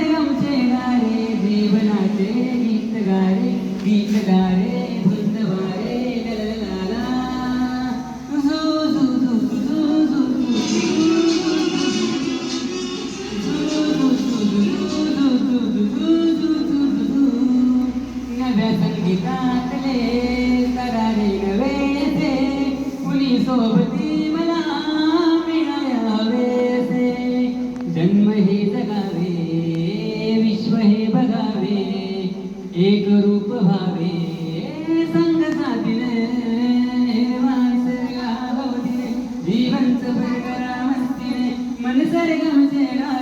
गमचे जीवनाचे गीत गारे गीत गारे बुंदवारे लललाला झू झू झू झू झू झू झू एक रूप व्हावे संग साथिले वासगावदिले जीवनच भरकरा मस्तिले मन सरगमचे गावे